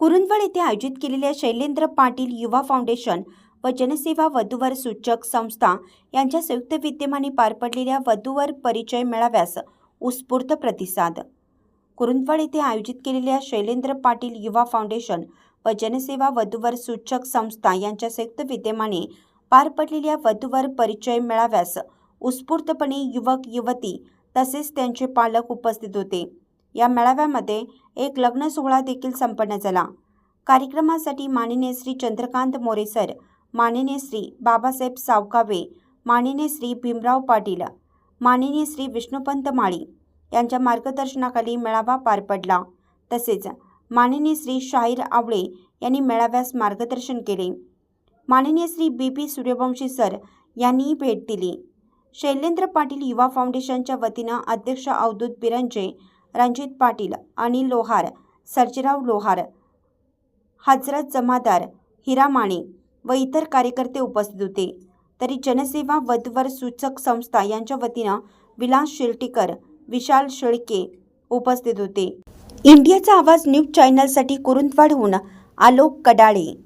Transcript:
कुरुंदवाड येथे आयोजित केलेल्या शैलेंद्र पाटील युवा फाउंडेशन व जनसेवा वधूवर सूचक संस्था यांच्या संयुक्त विद्यमाने पार पडलेल्या वधूवर परिचय मेळाव्यास उत्स्फूर्त प्रतिसाद. कुरुंदवाड येथे आयोजित केलेल्या शैलेंद्र पाटील युवा फाउंडेशन व जनसेवा वधूवर सूचक संस्था यांच्या संयुक्त विद्यमाने पार पडलेल्या वधूवर परिचय मेळाव्यास उत्स्फूर्तपणे युवक युवती तसेच त्यांचे पालक उपस्थित होते. या मेळाव्यामध्ये एक लग्न सोहळा देखील संपन्न झाला. कार्यक्रमासाठी माननीय श्री चंद्रकांत मोरे सर माननीय श्री बाबासाहेब सावकावे माननीय श्री भीमराव पाटील माननीय श्री विष्णुपंत माळी यांच्या मार्गदर्शनाखाली मेळावा पार पडला. तसेच माननीय श्री शाहीर आवळे यांनी मेळाव्यास मार्गदर्शन केले. माननीय Shri B P Suryavanshi sir यांनीही भेट दिली. शैलेंद्र पाटील युवा फाउंडेशनच्या वतीनं अध्यक्ष अवधूत बिरंजे रणजित पाटील अनिल लोहार सर्जेराव लोहार हजरत जमादार हिरा माने व इतर कार्यकर्ते उपस्थित होते. तरी जनसेवा वधवर सूचक संस्था यांच्या वतीनं विलास शिर्टीकर विशाल शेळके उपस्थित होते. इंडियाचा आवाज न्यूज चॅनलसाठी कुरुंदवाडहून आलोक कडाळे.